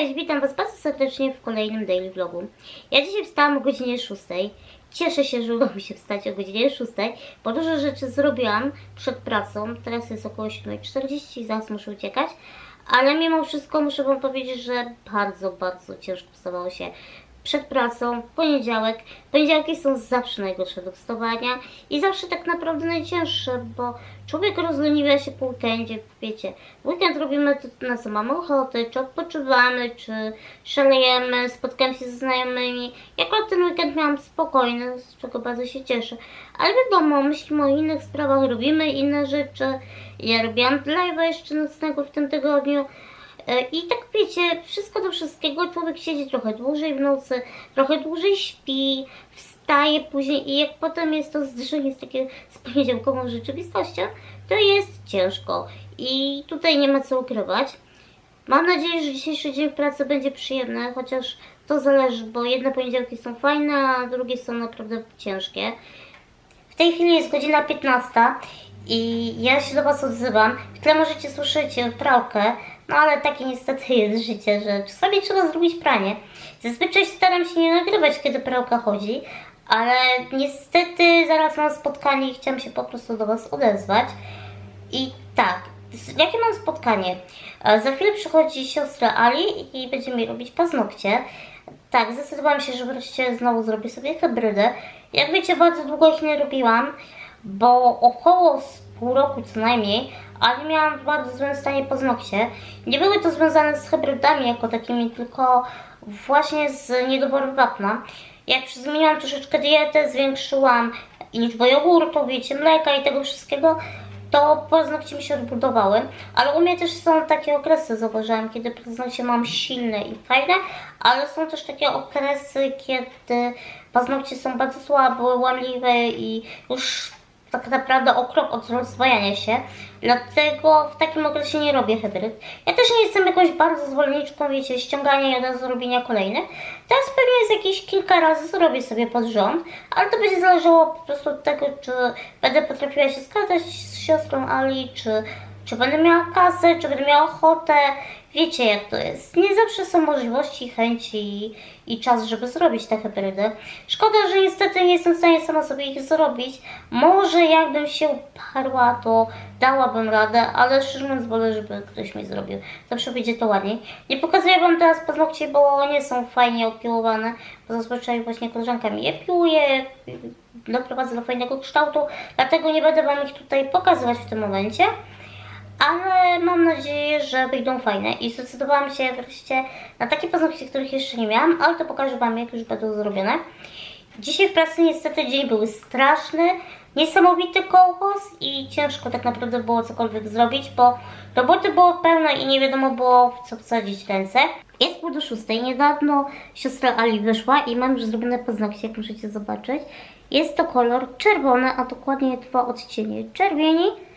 Cześć, witam Was bardzo serdecznie w kolejnym daily vlogu. Ja dzisiaj wstałam o godzinie 6. Cieszę się, że udało mi się wstać o godzinie 6, bo dużo rzeczy zrobiłam przed pracą. Teraz jest około 7.40 i zaraz muszę uciekać. Ale mimo wszystko muszę Wam powiedzieć, że bardzo, bardzo ciężko wstawało się przed pracą, poniedziałek. Poniedziałki są zawsze najgorsze do wstawania i zawsze tak naprawdę najcięższe, bo człowiek rozleniwia się po weekendzie, wiecie. W weekend robimy to, na co mamy ochotę, czy odpoczywamy, czy szalejemy, spotkamy się ze znajomymi. Ja akurat ten weekend miałam spokojny, z czego bardzo się cieszę. Ale wiadomo, myślimy o innych sprawach, robimy inne rzeczy. Ja robiłam live'a jeszcze nocnego w tym tygodniu. E, I tak wiecie, wszystko do wszystkiego, człowiek siedzi trochę dłużej w nocy, trochę dłużej śpi, wstaje później i jak potem jest to zderzenie z takie z poniedziałkową rzeczywistością, to jest ciężko i tutaj nie ma co ukrywać. Mam nadzieję, że dzisiejszy dzień w pracy będzie przyjemny, chociaż to zależy, bo jedne poniedziałki są fajne, a drugie są naprawdę ciężkie. W tej chwili jest godzina 15 i ja się do Was odzywam. W tle możecie słyszeć pralkę, no ale takie niestety jest życie, że czasami trzeba zrobić pranie. Zazwyczaj staram się nie nagrywać, kiedy pralka chodzi, ale niestety zaraz mam spotkanie i chciałam się po prostu do Was odezwać. I tak, jakie mam spotkanie? E, Za chwilę przychodzi siostra Ali i będzie mi robić paznokcie. Tak, zdecydowałam się, że wreszcie znowu zrobię sobie hybrydę. Jak wiecie, bardzo długo ich nie robiłam, bo około pół roku co najmniej, ale miałam w bardzo złym stanie paznokcie. Nie były to związane z hybrydami jako takimi, tylko właśnie z niedoborem wapna. Jak zmieniłam troszeczkę dietę, zwiększyłam liczbę jogurtów, wiecie, mleka i tego wszystkiego, to paznokcie mi się odbudowały, ale u mnie też są takie okresy, zauważyłam, kiedy paznokcie mam silne i fajne, ale są też takie okresy, kiedy paznokcie są bardzo słabe, łamliwe i już tak naprawdę o krok od rozwajania się. Dlatego w takim okresie nie robię hybryd. Ja też nie jestem jakąś bardzo zwolenniczką, wiecie, ściągania i od razu robienia kolejnych. Teraz pewnie jest jakieś kilka razy zrobię sobie pod rząd, ale to będzie zależało po prostu od tego, czy będę potrafiła się zgadzać z siostrą Ali, czy, czy będę miała kasę, czy będę miała ochotę. Wiecie jak to jest. Nie zawsze są możliwości, chęci i, i czas, żeby zrobić te hybrydy. Szkoda, że niestety nie jestem w stanie sama sobie ich zrobić. Może jakbym się uparła, to dałabym radę, ale szczerze mówiąc wolę, żeby ktoś mi zrobił. Zawsze wyjdzie to ładniej. Nie pokazuję Wam teraz paznokci, bo nie są fajnie opiłowane, bo zazwyczaj właśnie koleżanka je piłuje, doprowadzę do fajnego kształtu, dlatego nie będę Wam ich tutaj pokazywać w tym momencie ale mam nadzieję, że wyjdą fajne i zdecydowałam się wreszcie na takie paznokcie, których jeszcze nie miałam, ale to pokażę Wam, jak już będą zrobione. Dzisiaj w pracy niestety dzień był straszny, niesamowity kołchos i ciężko tak naprawdę było cokolwiek zrobić, bo roboty było pełno i nie wiadomo było w co wsadzić ręce. Jest pół do szóstej, niedawno siostra Ali wyszła i mam już zrobione paznokcie, jak możecie zobaczyć. Jest to kolor czerwony, a dokładnie dwa odcienie czerwieni.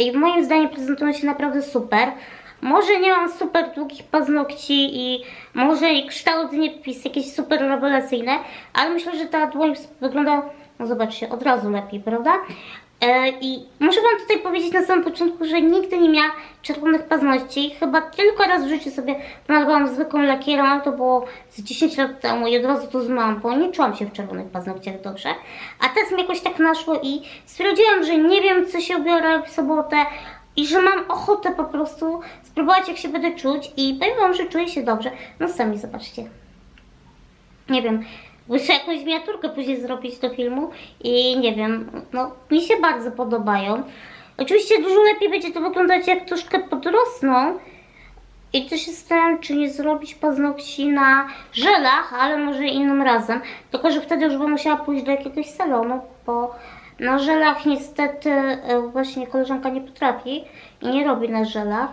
I moim zdaniem prezentują się naprawdę super. Może nie mam super długich paznokci i może i kształt nie jest jakieś super rewelacyjne, ale myślę, że ta dłoń wygląda, no zobaczcie, od razu lepiej, prawda? E, I muszę Wam tutaj powiedzieć na samym początku, że nigdy nie miałam czerwonych paznokci. Chyba tylko raz w życiu sobie malowałam zwykłą lakierą, to było z 10 lat temu i od razu to zmałam, bo nie czułam się w czerwonych paznokciach dobrze. A teraz mi jakoś tak naszło i stwierdziłam, że nie wiem, co się ubiorę w sobotę i że mam ochotę po prostu spróbować, jak się będę czuć i powiem Wam, że czuję się dobrze. No sami zobaczcie. Nie wiem, muszę jakąś miniaturkę później zrobić do filmu i nie wiem, no mi się bardzo podobają. Oczywiście dużo lepiej będzie to wyglądać jak troszkę podrosną i też zastanawiam, czy nie zrobić paznokci na żelach, ale może innym razem. Tylko, że wtedy już bym musiała pójść do jakiegoś salonu, bo na żelach niestety e, właśnie koleżanka nie potrafi i nie robi na żelach.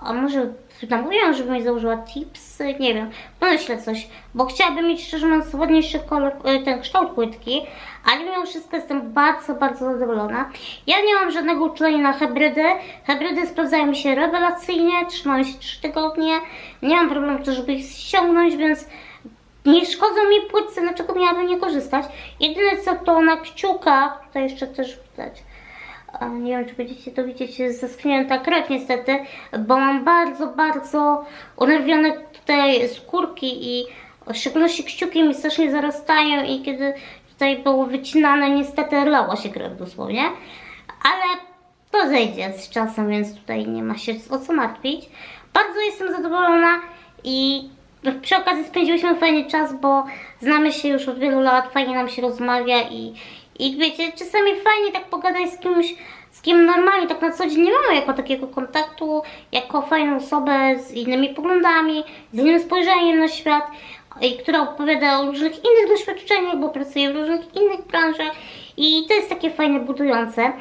A może namówiłam, żeby mi założyła tips, nie wiem, pomyślę coś, bo chciałabym mieć szczerze mówiąc ładniejszy kolor, e, ten kształt płytki, ale mimo wszystko jestem bardzo, bardzo zadowolona. Ja nie mam żadnego uczulenia na hybrydy, hybrydy sprawdzają mi się rewelacyjnie, trzymają się 3 tygodnie, nie mam problemu też, żeby ich ściągnąć, więc nie szkodzą mi płytce, dlaczego miałabym nie korzystać. Jedyne co to na kciukach, tutaj jeszcze też widać, nie wiem, czy będziecie to widzieć, zasknięta krew niestety, bo mam bardzo, bardzo unerwione tutaj skórki i w szczególności kciuki mi strasznie zarastają i kiedy tutaj było wycinane, niestety lała się krew dosłownie, ale to zejdzie z czasem, więc tutaj nie ma się o co martwić. Bardzo jestem zadowolona i przy okazji spędziłyśmy fajny czas, bo znamy się już od wielu lat, fajnie nam się rozmawia i, i wiecie, czasami fajnie tak pogadać z kimś, z kim normalnie tak na co dzień nie mamy jako takiego kontaktu, jako fajną osobę z innymi poglądami, z innym spojrzeniem na świat, i która opowiada o różnych innych doświadczeniach, bo pracuje w różnych innych branżach i to jest takie fajne, budujące.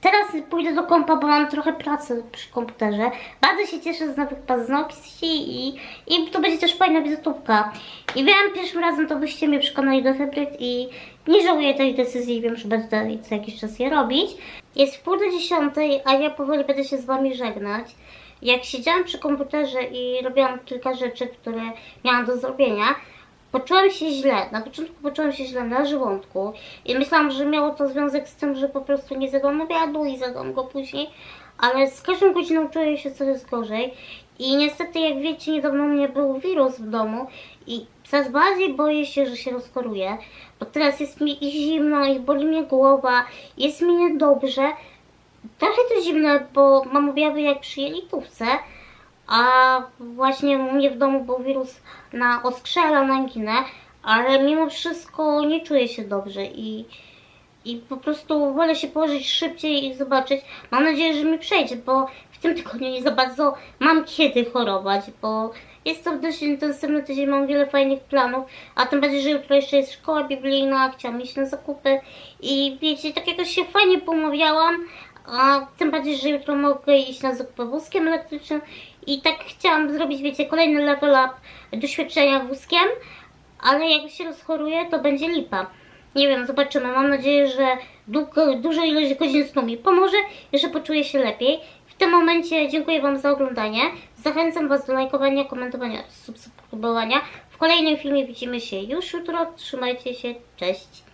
Teraz pójdę do kompa, bo mam trochę pracy przy komputerze. Bardzo się cieszę z nowych paznokci i, i to będzie też fajna wizytówka. I wiem, pierwszym razem to byście mnie przekonali do hybryd i nie żałuję tej decyzji wiem, że będę co jakiś czas je robić. Jest wpół do dziesiątej, a ja powoli będę się z Wami żegnać. Jak siedziałam przy komputerze i robiłam kilka rzeczy, które miałam do zrobienia, Poczułam się źle. Na początku poczułam się źle na żołądku i myślałam, że miało to związek z tym, że po prostu nie zjadłam obiadu i zjadłam go później, ale z każdą godziną czuję się coraz gorzej i niestety, jak wiecie, niedawno mnie był wirus w domu i coraz bardziej boję się, że się rozchoruję, bo teraz jest mi i zimno i boli mnie głowa, jest mi niedobrze. Trochę to zimne, bo mam objawy jak przy jelitówce, a właśnie u mnie w domu był wirus na oskrzela, na anginę, ale mimo wszystko nie czuję się dobrze i, i po prostu wolę się położyć szybciej i zobaczyć. Mam nadzieję, że mi przejdzie, bo w tym tygodniu nie za bardzo mam kiedy chorować, bo jest to dość intensywny tydzień, mam wiele fajnych planów, a tym bardziej, że jutro jeszcze jest szkoła biblijna, chciałam iść na zakupy i wiecie, tak jakoś się fajnie pomawiałam, a tym bardziej, że jutro mogę iść na zakupy wózkiem elektrycznym i tak chciałam zrobić, wiecie, kolejny level up doświadczenia wózkiem, ale jak się rozchoruję, to będzie lipa. Nie wiem, zobaczymy. Mam nadzieję, że długo, duża ilość godzin snu mi pomoże i że poczuję się lepiej. W tym momencie dziękuję Wam za oglądanie. Zachęcam Was do lajkowania, komentowania, subskrybowania. W kolejnym filmie widzimy się już jutro. Trzymajcie się. Cześć.